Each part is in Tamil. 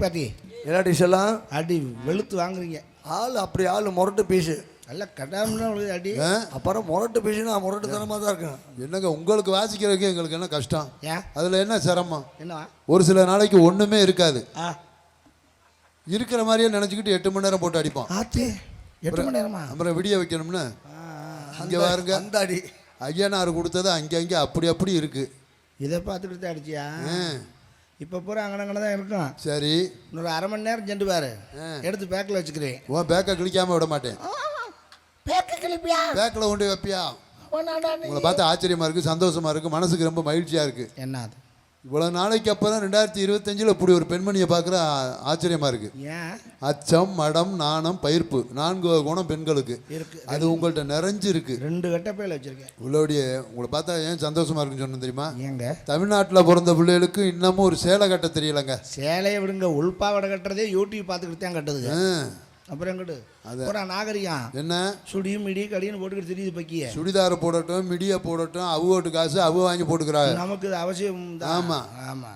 பாட்டி. என்ன டிஷ் எல்லாம் அடி வெளுத்து வாங்குறீங்க. ஆள் அப்படி ஆள் முரட்டு பீஸு. நல்லா கட்டாமலாம் உங்களுக்கு அடி. ஆ? அப்புறம் முரட்டு பீஸுனா முரட்டுத்தனமாக தான் இருக்கும். என்னங்க உங்களுக்கு வாசிக்கிறதுக்கு எங்களுக்கு என்ன கஷ்டம்? ஏன் அதில் என்ன சிரமம்? என்னவா? ஒரு சில நாளைக்கு ஒன்றுமே இருக்காது. ஆ. இருக்கிற மாதிரியே நினச்சிக்கிட்டு எட்டு மணி நேரம் போட்டு அடிப்போம். ஆத்து எட்டு மணி நேரமா? அப்புறம் விடிய வைக்கணும்னு? இங்கே பாருங்க. அந்த அடி ஐயனார் கொடுத்தது அங்கே அங்கே அப்படி அப்படி இருக்கு. இதை பார்த்துக்கிட்டு தான் அடிச்சியா? ஆ, இப்போ பூரா அங்கனங்கன தான் இருக்கும். சரி. இன்னொரு அரை மணி நேரம் சென்று பாரு. எடுத்து பேக்கில் வச்சுக்கிறேன். உன் பேக்கை கிழிக்காம விட மாட்டேன். பேக்க கிளப்பியா பேக்கில் கொண்டு போய் வைப்பியா உங்களை பார்த்து ஆச்சரியமா இருக்கு சந்தோஷமா இருக்கு மனசுக்கு ரொம்ப மகிழ்ச்சியா இருக்கு. என்ன அது? இவ்வளவு நாளைக்கு அப்புறம் ரெண்டாயிரத்தி இருபத்தஞ்சில் இப்படி ஒரு பெண்மணியை பார்க்குற ஆச்சரியமா இருக்கு. ஏன்? அச்சம் மடம் நாணம் பயிர்ப்பு நான்கு குணம் பெண்களுக்கு. இருக்கு. அது உங்கள்கிட்ட நிறைஞ்சு இருக்கு. ரெண்டு கட்ட பையில வச்சிருக்கேன். உள்ளபடியே உங்களை பார்த்தா ஏன் சந்தோஷமா இருக்குன்னு சொன்னேன் தெரியுமா? ஏங்க? தமிழ்நாட்டில் பிறந்த பிள்ளைகளுக்கு இன்னமும் ஒரு சேலை கட்ட தெரியலங்க. சேலையை விடுங்க. உள்பாவடை கட்டுறதே யூடியூப் பார்த்துக்கிட்டு தான் கட்டுதுங்க ஆ, அப்புறம் எங்கிட்டு? அப்புறம் நாகரிகம். என்ன? சுடியும் மிடி கடின்னு போட்டுக்கிட்டு தெரியுது பக்கிய. சுடிதார் போடட்டும் மிடியை போடட்டும் அவுவோட்டு காசு அவு வாங்கி போட்டுக்கிறாங்க நமக்கு அவசியம் தான். ஆமா. ஆமா.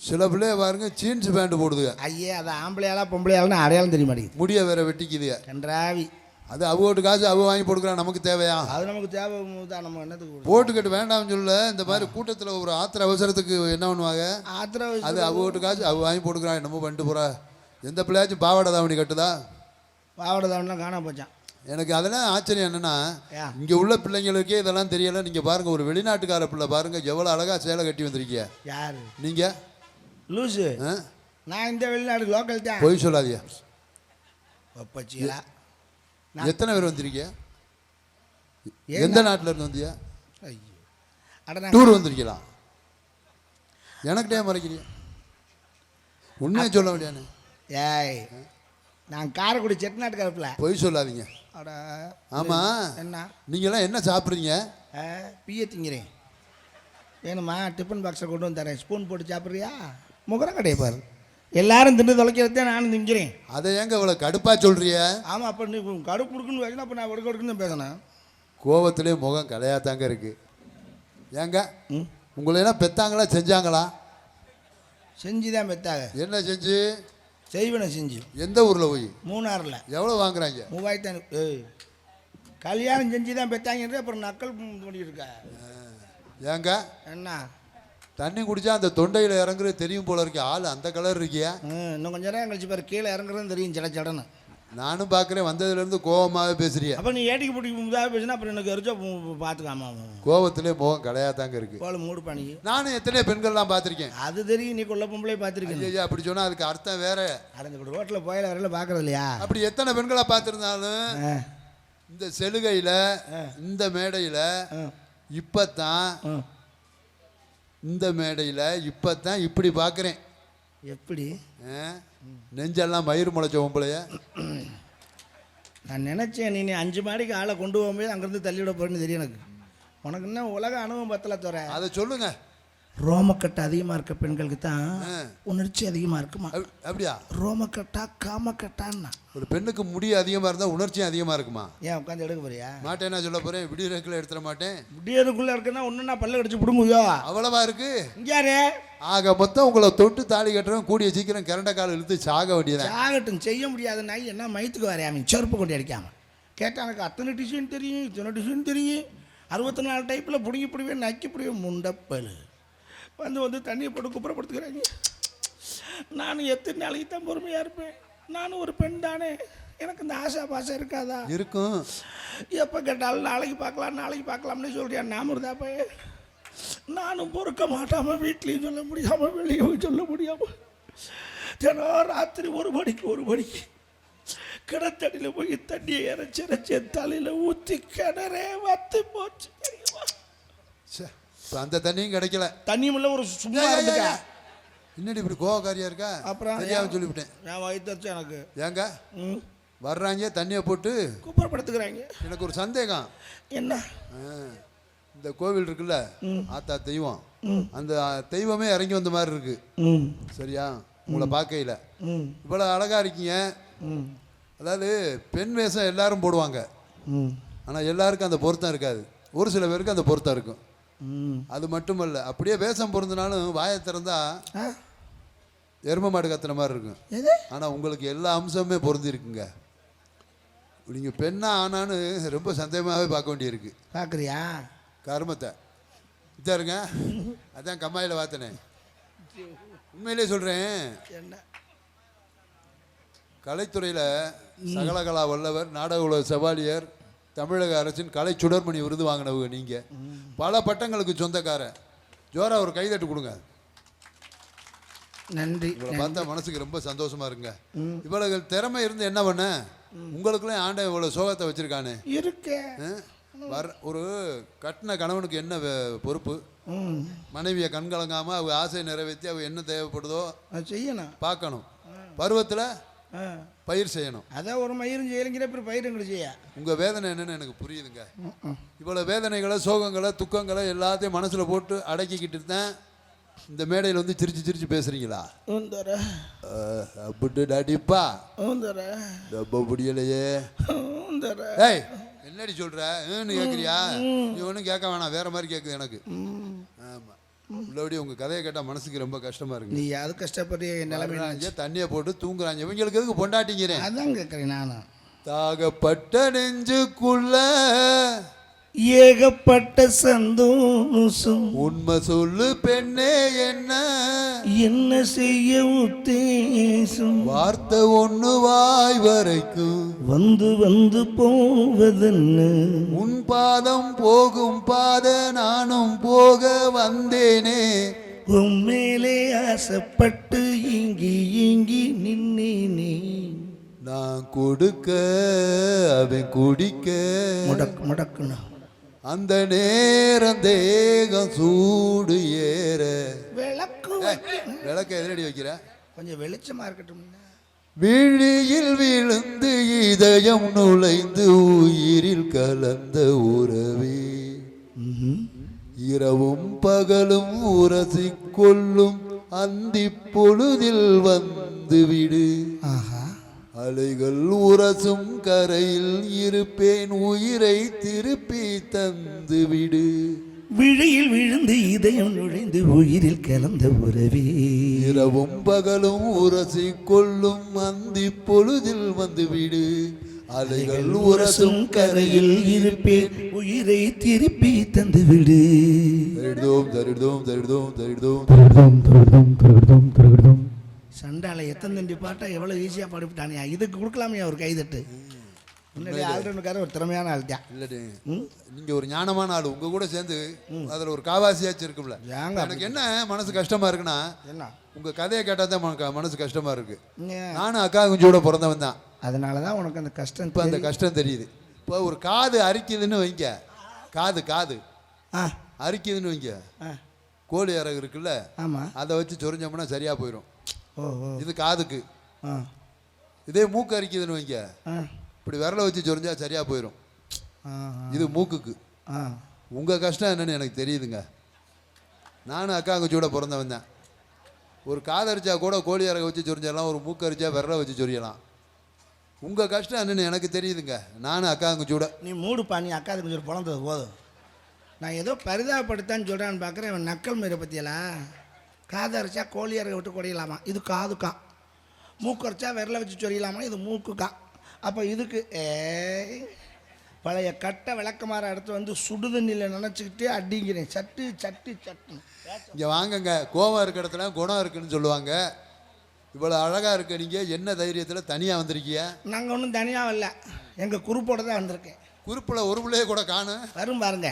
சில பிள்ளைய பாருங்க ஜீன்ஸ் பேண்ட் போடுதுங்க ஐயே அது ஆம்பளையாளா பொம்பளையாளான்னு அடையாளம் தெரிய மாட்டேங்குது முடிய வேற வெட்டிக்குதுங்க கன்றாவி. அது அவுவோட்டு காசு அவு வாங்கி போட்டுக்கிறா நமக்கு தேவையா? அது நமக்கு தேவை தான் நம்ம என்னத்துக்கு? போட்டுக்கிட்டு வேண்டாம்னு சொல்ல இந்த மாதிரி கூட்டத்தில் ஒரு ஆத்திர அவசரத்துக்கு என்ன பண்ணுவாங்க? ஆத்திரம் அது அவுவோட்டு காசு அவு வாங்கி போட்டுக்கிறான் என்னமோ பண்ணிட்டு போறா. எந்த பிள்ளையாச்சும் பாவாடை தாவணி கட்டுதா? பாவடை தாவணிலாம் காணாம போச்சான் எனக்கு அதெல்லாம் ஆச்சரியம் என்னன்னா? இங்கே உள்ள பிள்ளைங்களுக்கே இதெல்லாம் தெரியல. நீங்கள் பாருங்க ஒரு வெளிநாட்டுக்கார பிள்ளை பாருங்க எவ்வளோ அழகா சேலை கட்டி வந்திருக்கீங்க யாரு? நீங்கள் லூசு? நான் இந்த வெளிநாடு லோக்கல் தான். பொய் சொல்லாதீங்க. ஒப்பச்சிகளா எத்தனை பேர் வந்திருக்கீங்க ஏன் எந்த நாட்டில் இருந்து நான் டூர் வந்திருக்கீங்களா? எனக்கிட்டே மறைக்கிறீங்க? உண்மையை சொல்ல வேண்டியானே ஏய் நான் காரைக்குடி செட்டிநாட்டுக்காரப்பில் பொய் சொல்லாதீங்க. அட ஆமாம் என்ன? நீங்களாம் என்ன சாப்பிட்றீங்க? பிய திங்கிறேன். வேணுமா? டிஃபன் பாக்ஸை கொண்டு வந்து தரேன். ஸ்பூன் போட்டு சாப்பிட்றியா? முகரம் கடையை பாரு. எல்லாரும் தின்னு தொலைக்கிறதே நானும் திங்கிறேன். அதை ஏங்க இவ்வளோ கடுப்பாக சொல்றிய ஆமாம் அப்போ நீ கடுப்பு கொடுக்குன்னு வேணும் அப்போ நான் கொடுக்க கொடுக்குன்னு பேசணும். கோவத்திலே முகம் கலையாத்தாங்க இருக்கு. ஏங்க உங்களை எல்லாம் பெத்தாங்களா செஞ்சாங்களா? செஞ்சு தான் பெத்தாக என்ன செஞ்சு? செய்வனை செஞ்சு எந்த ஊரில் போய்? மூணாறில். எவ்வளோ வாங்குறாங்க? மூவாயிரத்தி ஐநூறு கல்யாணம் செஞ்சு தான் பெத்தாங்கிறது அப்புறம் நக்கல் பண்ணிட்டு இருக்கா ஏங்க? என்ன? தண்ணி குடிச்சா அந்த தொண்டையில் இறங்குறது தெரியும் போல இருக்கு. ஆள் அந்த கலர் இருக்கியா? இன்னும் கொஞ்ச நேரம் கழிச்சு பாரு கீழே இறங்குறதுன்னு தெரியும் ஜட ஜடன்னு நானும் பார்க்குறேன் வந்ததுலேருந்து கோவமாகவே பேசுறிய. அப்போ நீ ஏட்டிக்கு பிடிக்கும் இதாக பேசினா அப்புறம் எனக்கு எரிச்சா பார்த்துக்காமா கோவத்திலே முகம் கலையாத்தாங்க இருக்கு. போல மூடு பண்ணி நானும் எத்தனை பெண்கள்லாம் பார்த்துருக்கேன். அது தெரியும் நீ கொள்ள பொம்பளை பார்த்துருக்கேன் ஐயா அப்படி சொன்னா அதுக்கு அர்த்தம் வேற. அடைஞ்ச ரோட்டில் போயில வரையில பார்க்கறது இல்லையா? அப்படி எத்தனை பெண்களை பார்த்துருந்தாலும் ஆ, இந்த செலுகையில் இந்த மேடையில் ஆ, இப்பத்தான் ஆ. இந்த மேடையில் இப்பத்தான் இப்படி பார்க்குறேன். எப்படி? நெஞ்செல்லாம் மயிர் முளைச்ச பொம்பளைய நான் நினச்சேன் நீ நீ அஞ்சு மாடிக்கு ஆளை கொண்டு போகும்போது அங்கேருந்து தள்ளிவிட போறேன்னு தெரியும் எனக்கு. உனக்கு இன்னும் உலக அனுபவம் பத்தல தோற அதை சொல்லுங்க. ரோமக்கட்டு அதிகமாக இருக்க பெண்களுக்கு தான் உணர்ச்சி அதிகமாக இருக்குமா? அப்- அப்படியா? ரோமக்கட்டா காமக்கட்டான்னா? ஒரு பெண்ணுக்கு முடி அதிகமாக இருந்தால் உணர்ச்சியும் அதிகமாக இருக்குமா? ஏன் உட்காந்து எடுக்க போறியா? மாட்டேன் நான் சொல்ல போகிறேன் விடியறக்கில் எடுத்துட மாட்டேன். முடியறதுக்குள்ளே இருக்குன்னா ஒன்று நான் பல்ல கடிச்சு பிடுங்குவியோ அவ்வளவா இருக்கு. யாரு? ஆக மொத்தம் உங்களை தொட்டு தாலி கட்டுறவன் கூடிய சீக்கிரம் கரண்ட கால் இழுத்து சாக வேண்டியதான் சாகட்டும் செய்ய முடியாத நாய் என்ன மயத்துக்கு வரையா அவன் செருப்பு கொண்டு அடிக்காம. கேட்டால் எனக்கு அத்தனை டிசைன் தெரியும் இத்தனை டிசைன் தெரியும். அறுபத்தி நாலு டைப்பில் பிடுங்கி பிடிவேன் நக்கி பிடிவேன் முண்டப்பல் வந்து வந்து தண்ணியை போட்டு குப்புறப்படுத்துக்கிறாங்க நானும் எத்தனை நாளைக்கு தான் பொறுமையாக இருப்பேன். நானும் ஒரு பெண் தானே. எனக்கு இந்த ஆசை பாசை இருக்காதா? இருக்கும். எப்போ கேட்டாலும் நாளைக்கு பார்க்கலாம் நாளைக்கு பார்க்கலாம்னு சொல்றியா? நாம இருந்தா போய் நானும் பொறுக்க மாட்டாம வீட்லேயும் சொல்ல முடியாம வெளியும் சொல்ல முடியாம. தினம் ராத்திரி ஒரு மணிக்கு ஒரு மணிக்கு கிணத்தடியில் போய் தண்ணியை இறைச்சி இறைச்சி தலையில் ஊற்றி கிணறே வத்து போச்சு. அந்த தண்ணியும் கிடைக்கல. தண்ணியுமில்ல ஒரு சும்மா இருந்துக்க. என்னடி இப்படி கோவக்காரியா இருக்கா? அப்புறம் தெரியாம சொல்லிவிட்டேன். என் வயிற்றுச்சு எனக்கு? ஏங்க? வர்றாங்க தண்ணியை போட்டு குப்புறப்படுத்துக்கிறாங்க. எனக்கு ஒரு சந்தேகம். என்ன? இந்த கோவில் இருக்குல்ல ஆத்தா தெய்வம். அந்த தெய்வமே இறங்கி வந்த மாதிரி இருக்கு. சரியா? உங்களை பார்க்கையில. இவ்வளோ அழகா இருக்கீங்க. அதாவது பெண் வேஷம் எல்லாரும் போடுவாங்க. ஆனால் எல்லாருக்கும் அந்த பொருத்தம் இருக்காது. ஒரு சில பேருக்கு அந்த பொருத்தம் இருக்கும். அது மட்டுமல்ல அப்படியே வேஷம் பொருந்தினாலும் வாயை திறந்தா எரும மாடு கத்துன மாதிரி இருக்கும். ஆனால் உங்களுக்கு எல்லா அம்சமுமே பொருந்தி இருக்குங்க நீங்கள் பெண்ணா ஆனான்னு ரொம்ப சந்தேகமாகவே பார்க்க வேண்டியிருக்கு. பார்க்குறியா? கருமத்தை. இதாருங்க அதான் கம்மாயில் வாத்தினே. உண்மையிலே சொல்கிறேன் என்ன? கலைத்துறையில் சகலகலா வல்லவர் நாடக உலக செவாலியர் தமிழக அரசின் கலை சுடர்மணி விருது வாங்கினவங்க நீங்கள் பல பட்டங்களுக்கு சொந்தக்காரன். ஜோரா ஒரு கைதட்டு கொடுங்க. நன்றி இவளை பார்த்தா மனசுக்கு ரொம்ப சந்தோஷமா இருங்க இவ்வளவு திறமை இருந்து என்ன பண்ண? உங்களுக்குள்ளே ஆண்ட இவ்வளவு சோகத்தை வச்சிருக்கானே. இருக்கே? வர ஒரு கட்டின கணவனுக்கு என்ன பொறுப்பு? மனைவியை கண்கலங்காம அவ ஆசையை நிறைவேற்றி அவ என்ன தேவைப்படுதோ செய்யணும். பார்க்கணும். பருவத்தில் பயிர் செய்யணும். அதான் ஒரு மயிரும் செய்யலைங்கிற அப்புறம் பயிரும் செய்ய. உங்கள் வேதனை என்னன்னு எனக்கு புரியுதுங்க. இவ்வளோ வேதனைகளை சோகங்களை துக்கங்களை எல்லாத்தையும் மனசில் போட்டு அடக்கிக்கிட்டு தான் இந்த மேடையில் வந்து சிரிச்சு சிரிச்சு பேசுறீங்களா? அப்படி உந்தர. ரொம்ப முடியலையே. ஏய் என்னடி சொல்ற? ஏன்னு கேட்குறியா நீ ஒன்றும் கேட்க வேணாம். வேற மாதிரி கேட்குது எனக்கு. ஆமாம் உள்ளபடி உங்கள் கதையை கேட்டால் மனசுக்கு ரொம்ப கஷ்டமா இருக்கு. நீ அது கஷ்டப்படுறிய என் நிலைமை தண்ணியை போட்டு தூங்குறாங்க. இவங்களுக்கு எதுக்கு பொண்டாட்டிங்கிறேன்? அதான் கேட்குறேன் நானும். தாகப்பட்ட நெஞ்சுக்குள்ள ஏகப்பட்ட சந்தோஷம். உண்மை சொல்லு பெண்ணே என்ன? என்ன செய்ய உத்தேசம்? வார்த்தை ஒண்ணு வாய் வரைக்கும். வந்து வந்து போவதென்ன? உன் பாதம் போகும் பாத நானும் போக வந்தேனே. உம்மேலே ஆசைப்பட்டு இங்கி இங்கி நின்னேனே. நான் கொடுக்க அவன் குடிக்க. முடக்கு முடக்குன்னு அந்த நேரம் தேகம் சூடு ஏற. விளக்கு விளக்க எதிரடி வைக்கிற? கொஞ்சம் வெளிச்சமா இருக்கட்டும். விழியில் விழுந்து இதயம் நுழைந்து உயிரில் கலந்த உறவே. இரவும் பகலும் உரசி கொள்ளும் அந்தி பொழுதில் வந்து விடு. ஆஹா. அலைகள் உரசும் கரையில் இருப்பேன் உயிரை திருப்பி தந்து விடு. விழியில் விழுந்து இதயம் நுழைந்து உயிரில் கலந்த உறவே. இரவும் பகலும் உரசி கொள்ளும் அந்தி பொழுதில் வந்து விடு. அலைகள் உரசும் கரையில் இருப்பேன் உயிரை திருப்பி தந்து விடு. தரிடுதோம் தரிடுதோம் தரிடுதோம் தரிடுதோம் சண்டால எத்தனை தண்டி பாட்டா எவ்வளோ ஈஸியாக பாடிவிட்டானியா இதுக்கு கொடுக்கலாமையா? ஒரு கைதட்டு. முன்னாடி ஆல்ரவுண்டுக்கார ஒரு திறமையான ஆள் தான். இல்லடி. ம்? நீங்க ஒரு ஞானமான ஆள். உங்க கூட சேர்ந்து அதுல ஒரு காவாசியாச்சும் இருக்கும்ல. ஏங்க எனக்கு என்ன மனசு கஷ்டமா இருக்குன்னா என்ன? உங்க கதையை கேட்டா தான் மனசு கஷ்டமா இருக்கு. ஏன்? நானும் அக்கா குஞ்சோட பிறந்தவன் தான். அதனால தான் உனக்கு அந்த கஷ்டம் இப்போ அந்த. கஷ்டம் தெரியுது. இப்போ ஒரு காது அரிக்குதுன்னு வைங்க. காது காது. அரிக்குதுன்னு வைங்க. கோழி இறகு இருக்குல்ல. ஆமாம் அதை வச்சு சொரிஞ்சோம்னா சரியா போயிடும் இது காதுக்கு. இதே மூக்கு அரிக்குதுன்னு வைங்க. இப்படி விரலை வச்சு சொரிஞ்சா சரியா போயிடும் இது மூக்குக்கு. உங்க கஷ்டம் என்னன்னு எனக்கு தெரியுதுங்க. நானும் அக்கா குச்சியோட பிறந்தவன் தான். ஒரு காதரிச்சா கூட கோழி இறக வச்சு சொரிஞ்சிடலாம் ஒரு மூக்கரிச்சா விரலை வச்சு சொரியலாம். உங்க கஷ்டம் என்னன்னு எனக்கு தெரியுதுங்க. நானும் அக்கா குச்சியோட நீ மூடுப்பா நீ அக்கா கொஞ்சம் பிறந்தது போதும் நான் ஏதோ பரிதாபப்படுத்தான்னு சொல்கிறான்னு பார்க்குறேன் இவன் நக்கல் மீற பற்றியெல்லாம் காது அரைச்சா கோழி இறக விட்டு குடையலாமா? இது காதுக்கான் மூக்கு அரைச்சா விரல வச்சு சொரியலாமா? இது மூக்குக்கான் அப்போ இதுக்கு ஏ பழைய கட்டை விளக்கமாற இடத்த வந்து சுடுதண்ணியில் நினச்சிக்கிட்டே அடிங்கிறேன். சட்டு சட்டு சட்டு இங்கே வாங்கங்க. கோவம் இருக்க இடத்துல குணம் இருக்குன்னு சொல்லுவாங்க. இவ்வளோ அழகாக இருக்க நீங்கள் என்ன தைரியத்தில் தனியாக வந்திருக்கீங்க? நாங்கள் ஒன்றும் தனியாக இல்லை எங்கள் குரூப்போட தான் வந்திருக்கேன். குறிப்பில் ஒரு பிள்ளைய கூட காணும். வரும் பாருங்க.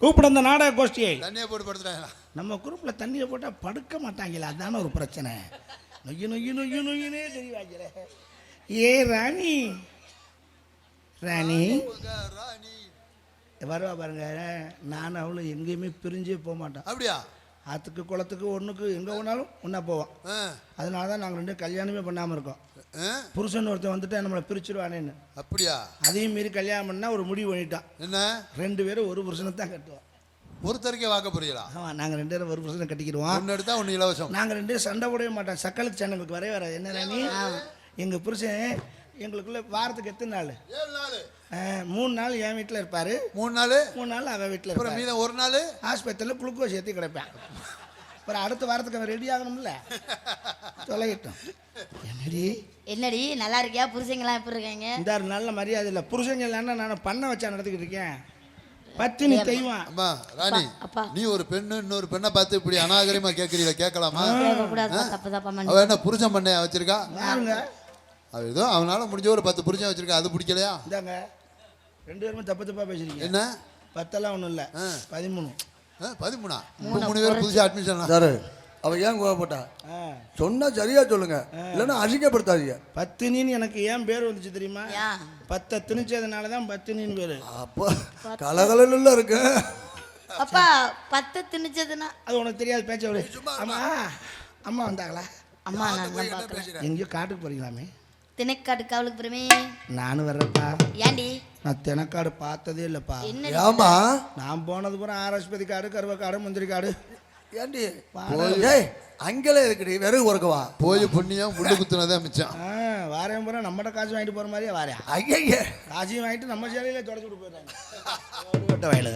கூப்பிட அந்த நாடக கோஷ்டியை. தண்ணியை போட்டு படுத்துட்டாங்களா? நம்ம குரூப்பில் தண்ணியை போட்டால் படுக்க மாட்டாங்களா அதான ஒரு பிரச்சனை. நொய்யு நொய்யு நொய்யு நொய்யுனே தெரியவாங்கிற ஏ ராணி. ராணி. வருவா பாருங்க நான் அவளும் எங்கேயுமே பிரிஞ்சே போக மாட்டோம் அப்படியா? ஆற்றுக்கு குளத்துக்கு ஒன்றுக்கு எங்கே போனாலும் ஒன்றா போவோம் அதனால தான் நாங்கள் ரெண்டும் கல்யாணமே பண்ணாமல் இருக்கோம்? புருஷன் ஒருத்தன் வந்துட்டு நம்மளை பிரிச்சிருவானேன்னு. அப்படியா? அதையும் மீறி கல்யாணம் பண்ணால் ஒரு முடிவு பண்ணிட்டான். என்ன? ரெண்டு பேரும் ஒரு புருஷனை தான் கட்டுவோம். ஒருத்தருக்கே வாக்க போறீங்களா? ஆமாம் நாங்கள் ரெண்டு பேரும் ஒரு புருஷனை கட்டிக்கிடுவோம். ஒன்று எடுத்தா ஒன்று இலவசம். நாங்கள் ரெண்டு பேரும் சண்டை போடவே மாட்டோம். சக்கலுக்கு சண்டைங்களுக்கு வரவே வராது. என்ன ராணி? எங்கள் புருஷன் எங்களுக்குள்ள வாரத்துக்கு எத்தனை நாள்? மூணு நாள் என் வீட்டில் இருப்பார். மூணு நாள்? மூணு நாள் அவன் வீட்டில் இருப்பார். மீதம் ஒரு நாள்? ஆஸ்பத்திரியில் குளுக்கோஸ் ஏற்றி கிடப்பேன். அப்புறம் அடுத்த வாரத்துக்கு அவன் ரெடி ஆகணும்ல? தொலைகிட்டோம் என்னடி? என்னடி நல்லா இருக்கியா? புருஷங்களாம் எப்படி இருக்காங்க? இந்த நல்ல மரியாதை இல்லை. புருஷங்க இல்லைன்னா நான் பண்ண வச்சா நடத்திக்கிட்டு இருக்கேன். பத்தினி தெய்வம். அம்மா ராணி அப்பா. நீ ஒரு பெண்ணு இன்னொரு பெண்ணை பார்த்து இப்படி அநாகரிகமா கேட்கறீங்களா கேட்கலாமா? அவ என்ன புருஷன் பண்ணையா வச்சிருக்கா? அவ ஏதோ அவனால முடிஞ்ச ஒரு பத்து புருஷன் வச்சிருக்கா அது பிடிக்கலையா? இந்தாங்க. ரெண்டு பேருமே தப்பு தப்பா பேசுறீங்க என்ன? பத்தெல்லாம் ஒன்றும் இல்லை. ஆ. பதிமூணு. பதிமூணா? மூணு பேர் புதுசா அட்மிஷன் சார் அவ ஏன் கோவப்பட்டா? ஆ. சொன்னா சரியா சொல்லுங்க. இல்லைன்னா அசிங்கப்படுத்தாதீங்க. பத்தினின்னு எனக்கு ஏன் பேர் வந்துச்சு தெரியுமா? பத்தை திணிச்சதுனால தான் பத்தினின்னு பேர். அப்போ கலகலன்னு இருக்கு. அப்பா பத்து திணிச்சதுன்னா? அது உனக்கு தெரியாது பேச்ச அம்மா அம்மா வந்தாங்களா? அம்மா நான் எங்கேயோ காட்டுக்கு போறீங்களாமே? திணைக்காட்டு காவலுக்கு பிறமே நானும் வர்றேன்ப்பா. ஏண்டி நான் தினக்காடு பார்த்ததே இல்லைப்பா. என்ன ஏமா நான் போனது பூரா ஆரஸ்பதி காடு கருவ காடு முந்திரி காடு. ஏண்டி? ஏய் அங்கெல்லாம் இருக்குடி விறகு உறக்கவா? போய் புண்ணியம் முள்ளு குத்துனதே மிச்சம். ஆ வாரேன் பூரா நம்மகிட்ட காசு வாங்கிட்டு போகிற மாதிரியே வாரேன். ஐயய்ய காசையும் வாங்கிட்டு நம்ம சேலையில தொடச்சு விட்டு போயிடுறாங்க. வயலு.